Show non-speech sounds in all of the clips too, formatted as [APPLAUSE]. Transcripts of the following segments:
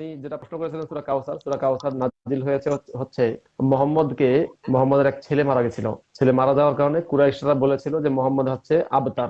আপনি যেটা প্রশ্ন করেছিলেন সুরা কাউসার সুরা কাউসার নাজিল হয়েছে হচ্ছে- মোহাম্মদকে, মোহাম্মদের এক ছেলে মারা গেছিল। ছেলে মারা যাওয়ার কারণে কুরাইশরা বলেছিল যে মোহাম্মদ হচ্ছে আবতার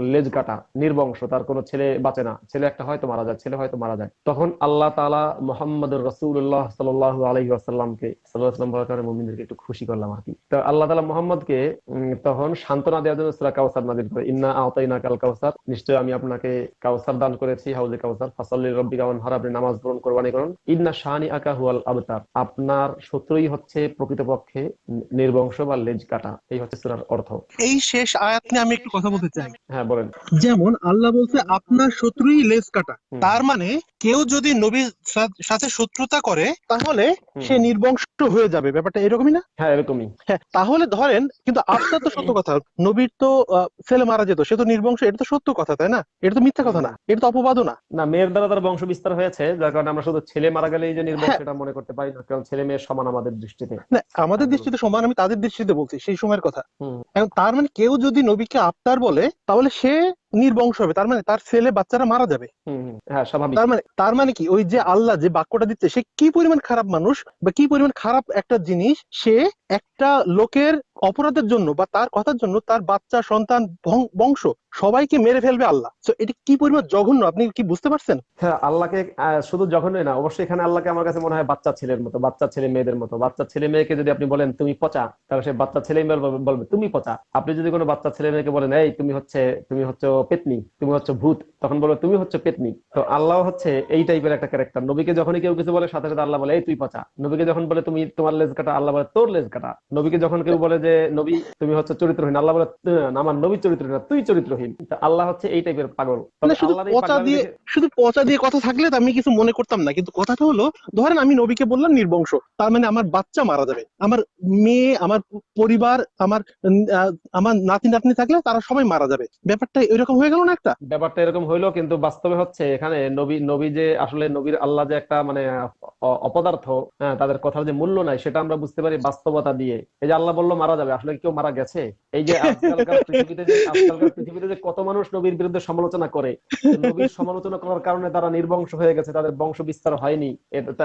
লেজ কাটা, নির্বংশ, তার কোনো ছেলে বাঁচে না। ছেলে একটা হয়তো মারা যায়, ছেলে হয়তো মারা যায়। তখন আল্লাহ তাআলা মোহাম্মদ রসুল্লাহ সাল্লাহ আলহি আসাল্লামকে সাল্লাহাম বলার কারণে মুমিনদেরকে একটু খুশি করলাম আর কি। তো আল্লাহ তালা মোহাম্মদকে তখন সান্ত্বনা দেওয়ার জন্য সুরা কাউসার নাজিল করে। ইন্না আওতাইনা কাল কাউসার নিশ্চয় আমি আপনাকে কাউসার দান করেছি, হাউজে কাউসার ফাসাল্লি রব্বিকা ওয়ানহার আপনি নামাজ পড়ুন, কোরবানি করুন। ইন্না শানি আকা হুয়াল আবতার। আপনার শত্রুই হচ্ছে প্রকৃতপক্ষে নির্বংশ বা লেজ কাটা। এই হচ্ছে সুরার অর্থ। এই শেষ আয়াত নিয়ে আমি একটু কথা বলতে চাই। হ্যাঁ বলেন। যেমন আল্লাহ বলছে আপনার শত্রুই লেজ কাটা। তার মানে কেউ যদি নবীর সাথে শত্রুতা করে তাহলে সে নির্বংশ হয়ে যাবে। ব্যাপারটা এরকমই না? হ্যাঁ এরকমই। হ্যাঁ তাহলে ধরেন কিন্তু আপনার তো সত্য কথা। নবীর তো ছেলে মারা যেত সে তো নির্বংশ এটা তো সত্য কথা তাই না? এটা তো মিথ্যা কথা না। এটা তো অপবাদও না। না মেয়ের দ্বারা তার বংশ বিস্তার হয়েছে যার কারণে আমরা শুধু ছেলে মারা গেলেই যে নির্বংশ এটা মনে করতে পারি না কারণ ছেলে মেয়ের সমান আমাদের দৃষ্টিতে। না আমাদের দৃষ্টিতে সমান আমি তাদের দৃষ্টিতে বলছি সেই সময়ের কথা। এখন তার মানে কেউ যদি নবীকে আবতার বলে তাহলে সে নির্বংশ হবে। তার মানে তার ছেলে বাচ্চারা মারা যাবে। হ্যাঁ স্বাভাবিক। তার মানে তার মানে কি? ওই যে আল্লাহ যে বাক্যটা দিচ্ছে সে কি পরিমাণ খারাপ মানুষ বা কি পরিমাণ খারাপ একটা জিনিস সে একটা লোকের অপরাধের জন্য বা তার কথার জন্য তার বাচ্চা সন্তান বংশ সবাইকে মেরে ফেলবে আল্লাহ। তো এটা কি পরিমাণ জঘন্য? আপনি কি বুঝতে পারছেন? হ্যাঁ আল্লাহকে শুধু যখনই না অবশ্যই এখানে আল্লাহকে আমার কাছে মনে হয় বাচ্চা ছেলের মতো বাচ্চা ছেলে মেয়েদের মতো। বাচ্চা ছেলে মেয়েকে যদি আপনি বলেন তুমি পচা তাহলে সে বাচ্চা ছেলে মেয়ে বলবে, তুমি পচা। আপনি যদি কোনো বাচ্চা ছেলে মেয়েকে বলেন এই তুমি হচ্ছে তুমি হচ্ছে পেতনি তুমি হচ্ছে ভূত তখন বলবে তুমি হচ্ছে পেতনি। তো আল্লাহ হচ্ছে এই টাইপের একটা ক্যারেক্টার নবীকে যখনই কেউ কিছু বলে সাথে সাথে আল্লাহ বলে এই তুই পচা। নবীকে যখন বলে তুমি তোমার লেজ কাটা আল্লাহ বলে তোর লেজ কাটা। নবীকে যখন কেউ বলে যে নবী তুমি হচ্ছে চরিত্রহীন আল্লাহ বলে আমার নবী চরিত্রহীন তুই চরিত্রহীন। আল্লাহ হচ্ছে এই টাইপের পাগল। মানে শুধু পচা দিয়ে শুধু পচা দিয়ে কথা থাকলে আমি কিছু মনে করতাম না। কিন্তু কথাটা হলো ধরেন আমি নবীকে বললাম নির্বংশ তার মানে আমার বাচ্চা মারা যাবে। আমার মেয়ে আমার পরিবার আমার আমার নাতি নাতনি থাকলে তারা সবাই মারা যাবে। ব্যাপারটা এরকম হয়ে গেল না একটা? ব্যাপারটা এরকম হইল কিন্তু বাস্তবে হচ্ছে এখানে নবী নবী যে আসলে নবীর আল্লাহ যে একটা মানে অপদার্থ হ্যাঁ, তাদের কথার যে মূল্য নাই সেটা আমরা বুঝতে পারি বাস্তবতা দিয়ে। এই যে আল্লাহ বলল মারা যাবে। আসলে কেউ মারা গেছে? এই যে আজকালকার পৃথিবীতে যে আজকালকার পৃথিবীতে যে কত মানুষ নবীর বিরুদ্ধে সমালোচনা করে নবীর সমালোচনা করার কারণে তারা নির্বংশ হয়ে গেছে তাদের বংশ বিস্তার হয়নি।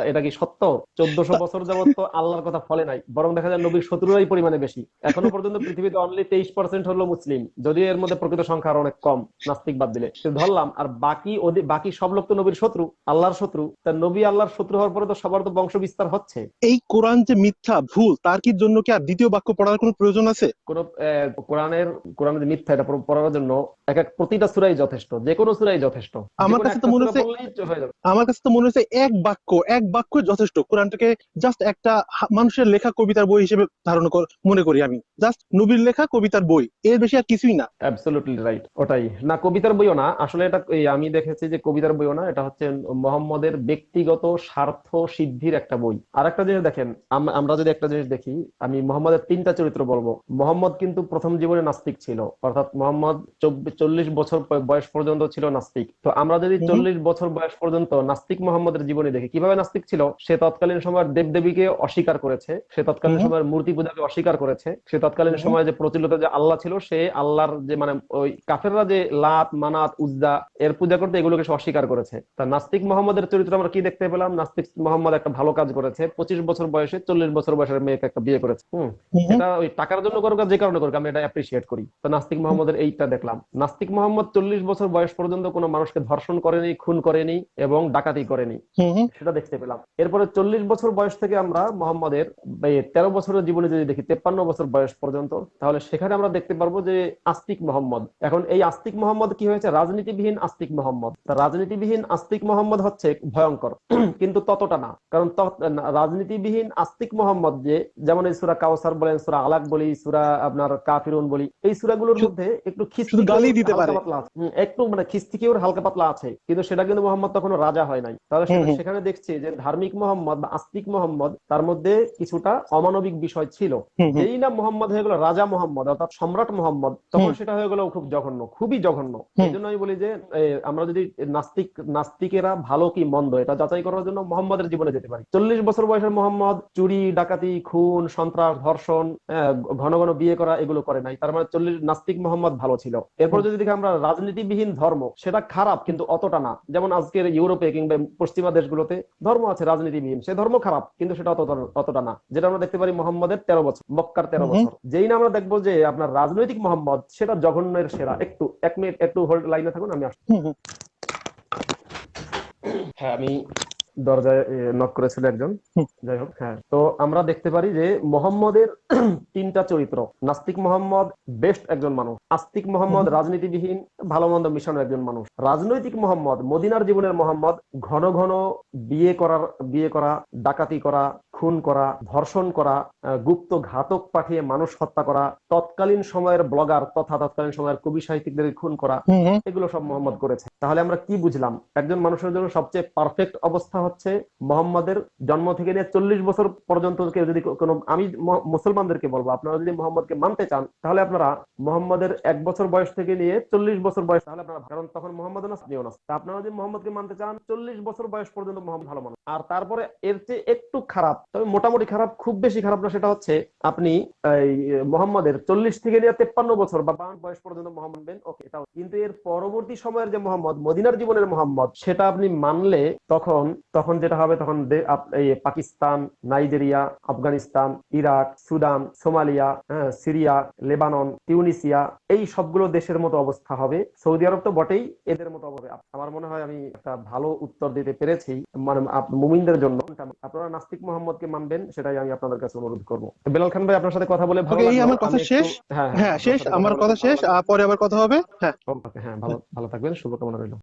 এটা কি সত্য? চোদ্দশো বছর যাবত তো আল্লাহর কথা ফলে নাই বরং দেখা যায় নবীর শত্রুরাই পরিমাণে বেশি। এখনও পর্যন্ত পৃথিবীতে অনলি তেইশ পার্সেন্ট হলো মুসলিম যদিও এর মধ্যে প্রকৃত সংখ্যা আরও অনেক কম নাস্তিক বাদ দিলে। কিন্তু ধরলাম আর বাকি বাকি সব লোক তো নবীর শত্রু আল্লাহর শত্রু তা নবী আল্লাহর শত্রু হওয়ার পরে তো সবার তো বংশ বিস্তার হচ্ছে। এই কোরআন যে মিথ্যা ভুল তার কি জন্য কি আর দ্বিতীয় বাক্য পড়ার কোনো প্রয়োজন আছে? কোন কোরআনের কোরআনের মিথ্যা এটা পড়ার জন্য এক এক প্রতিটা সুরাই যথেষ্ট যে কোনো সুরাই যথেষ্ট। আমার কাছে তো মনে হচ্ছে- আমার কাছে তো মনে হচ্ছে এক বাক্য এক বাক্য যথেষ্ট। কোরআনটাকে জাস্ট একটা মানুষের লেখা কবিতার বই হিসেবে ধারণ মনে করি আমি। জাস্ট নবীর লেখা কবিতার বই এর বেশি আর কিছুই না। অ্যাবসলিউটলি রাইট ওটাই। না কবিতার বইও না। আসলে এটা আমি দেখেছি যে কবিতার বইও না এটা হচ্ছে মোহাম্মদের ব্যক্তিগত স্বার্থ সিদ্ধির একটা বই। আর একটা জিনিস দেখেন আমরা যদি একটা জিনিস দেখি আমি মোহাম্মদের তিনটা চরিত্র বলব। মোহাম্মদ কিন্তু প্রথম জীবনে নাস্তিক ছিল অর্থাৎ মোহাম্মদ চল্লিশ বছর বয়স পর্যন্ত ছিল নাস্তিক। তো আমরা যদি চল্লিশ বছর বয়স পর্যন্ত নাস্তিক মোহাম্মদের জীবনে দেখি কীভাবে নাস্তিক ছিল? সে তৎকালীন সময়ের দেবদেবীকে অস্বীকার করেছে সে তৎকালীন। সময়ের মূর্তি পূজাকে অস্বীকার করেছে সে তৎকালীন। সময় যে প্রচলিত যে আল্লাহ ছিল সে আল্লাহর যে মানে ওই কাফেররা যে লাত মানাত উজ্জা এর পূজা করতে এগুলোকে সে অস্বীকার করেছে। তা নাস্তিক মোহাম্মদের চরিত্র আমরা কি দেখতে পেলাম? নাস্তিক মোহাম্মদ একটা ভালো কাজ করেছে পঁচিশ বছর বয়সে চল্লিশ বছর বয়সের মেয়েকে একটা বিয়ে করেছে হম। এটা ওই টাকার জন্য করুক যে কারণে করুক আমি এটা অ্যাপ্রিসিয়েট করি। তো নাস্তিক মোহাম্মদের এইটা দেখলাম। নাস্তিক মোহাম্মদ চল্লিশ বছর বয়স পর্যন্ত কোনো মানুষকে ধর্ষণ করেনি খুন করেনি এবং ডাকাতি করেনি। সেটা দেখতে পেলাম। এরপরে চল্লিশ বছর বয়স থেকে আমরা মোহাম্মদের তেরো বছরের জীবনে যদি দেখি তেপ্পান্ন বছর বয়স পর্যন্ত তাহলে সেখানে আমরা দেখতে পারব যে আস্তিক মোহাম্মদ। এখন এই আস্তিক মোহাম্মদ কি হয়েছে? রাজনীতিবিহীন আস্তিক মোহাম্মদ। রাজনীতিবিহীন আস্তিক মোহাম্মদ হচ্ছে ভয়ঙ্কর। [CLEARS THROAT] কিন্তু ততটা না। কারণ রাজনীতিবিহীন আস্তিক মোহাম্মদ যে যেমন এই সুরা কাউসার বলেন সুরা আলাক বলি সুরা আপনার কাফিরুন বলি এই সুরাগুলোর মধ্যে একটু খিস্তি গালি দিতে পারে। একটু মানে খিস্তি খিস্তিকেও হালকা পাতলা আছে কিন্তু সেটা কিন্তু মোহাম্মদ তখনও রাজা হয় নাই। তাহলে। সেখানে দেখছি যে ধার্মিক মোহাম্মদ বা আস্তিক মোহাম্মদ তার মধ্যে কিছুটা অমানবিক বিষয় ছিল। যেই না মোহাম্মদ হয়ে গেল রাজা মোহাম্মদ অর্থাৎ সম্রাট মোহাম্মদ তখন সেটা হয়ে গেল খুব জঘন্য খুবই জঘন্য। এই জন্য আমি বলি যে আমরা যদি নাস্তিক নাস্তিকেরা ভালো কি মন্দ এটা যাচাই করার জন্য মোহাম্মদের জীবনে যেতে পারি। চল্লিশ বছর বয়সের মোহাম্মদ চুরি ডাকাতি খুন সন্ত্রাস ধর্ষণ ঘন ঘন বিয়ে করা এগুলো করে নাই। তার মানে চল্লিশ নাস্তিক মোহাম্মদ ভালো ছিল। এরপর যদি দেখি আমরা রাজনীতিবিহীন ধর্ম সেটা খারাপ কিন্তু অতটা না। যেমন আজকের ইউরোপে কিংবা পশ্চিমা দেশগুলোতে ধর্ম আছে রাজনীতিবিহীন সে ধর্ম খারাপ কিন্তু সেটা অতটা অতটা না। যেটা আমরা দেখতে পারি মোহাম্মদের তেরো বছর মক্কার তেরো বছর। যেই না আমরা দেখব যে আপনার রাজনৈতিক মোহাম্মদ সেটা জঘন্যের সেরা। একটু এক মিনিট একটু হোল্ড লাইনে থাকুন আমি আসছি। হ্যাঁ আমি দরজায় নক করেছিল একজন। যাই হোক হ্যাঁ। তো আমরা দেখতে পারি যে মোহাম্মদের [CLEARS THROAT] তিনটা চরিত্র। নাস্তিক মোহাম্মদ বেস্ট একজন মানুষ। আস্তিক মোহাম্মদ রাজনীতিবিহীন ভালো মন্দ মিশনের একজন মানুষ। রাজনৈতিক মোহাম্মদ মদিনার জীবনের মোহাম্মদ ঘন ঘন বিয়ে করার বিয়ে করা ডাকাতি করা খুন করা ধর্ষণ করা গুপ্ত ঘাতক পাঠিয়ে মানুষ হত্যা করা তৎকালীন সময়ের ব্লগার তথা তৎকালীন সময়ের কবি সাহিত্যিকদের খুন করা। এগুলো সব মোহাম্মদ করেছে। তাহলে আমরা কি বুঝলাম? একজন মানুষের জন্য সবচেয়ে পারফেক্ট অবস্থা হচ্ছে মোহাম্মদের জন্ম থেকে নিয়ে চল্লিশ বছর পর্যন্ত কেউ যদি কোনো আমি মুসলমানদেরকে বলব, আপনারা যদি মোহাম্মদকে মানতে চান, তাহলে আপনারা মোহাম্মদের এক বছর বয়স থেকে নিয়ে চল্লিশ বছর বয়স, তাহলে আপনারা কারণ তখন মোহাম্মদ আপনারা যদি মোহাম্মদকে মানতে চান, চল্লিশ বছর বয়স পর্যন্ত মোহাম্মদ ভালো মানুষ। আর তারপরে এর চেয়ে একটু খারাপ, তবে মোটামুটি খারাপ, খুব বেশি খারাপ না, সেটা হচ্ছে আপনি মোহাম্মদের চল্লিশ থেকে নিয়ে তেপ্পান্ন বছর বা বাউন্ন বয়স পর্যন্ত মোহাম্মদ বেন ওকে কিন্তু এর পরবর্তী সময়ের যে মোহাম্মদ মদিনার জীবনের মোহাম্মদ সেটা আপনি মানলে তখন তখন যেটা হবে তখন Pakistan Nigeria Afghanistan Iraq Sudan Somalia হ্যাঁ, সিরিয়া লেবানন টিউনিসিয়া এই সবগুলো দেশের মতো অবস্থা হবে। সৌদি আরব তো বটেই এদের মতো হবে। আমার মনে হয় আমি একটা ভালো উত্তর দিতে পেরেছি মানে মুমিনদের জন্য। আপনারা নাস্তিক মোহাম্মদকে মানবেন সেটাই আমি আপনাদের কাছে অনুরোধ করব। বেলাল খান ভাই আপনার সাথে কথা বলে ভালো এই আমার কথা শেষ? হ্যাঁ হ্যাঁ শেষ? আমার কথা শেষ? পরে আবার কথা হবে? হ্যাঁ। হ্যাঁ ভালো ভালো থাকবেন শুভকামনা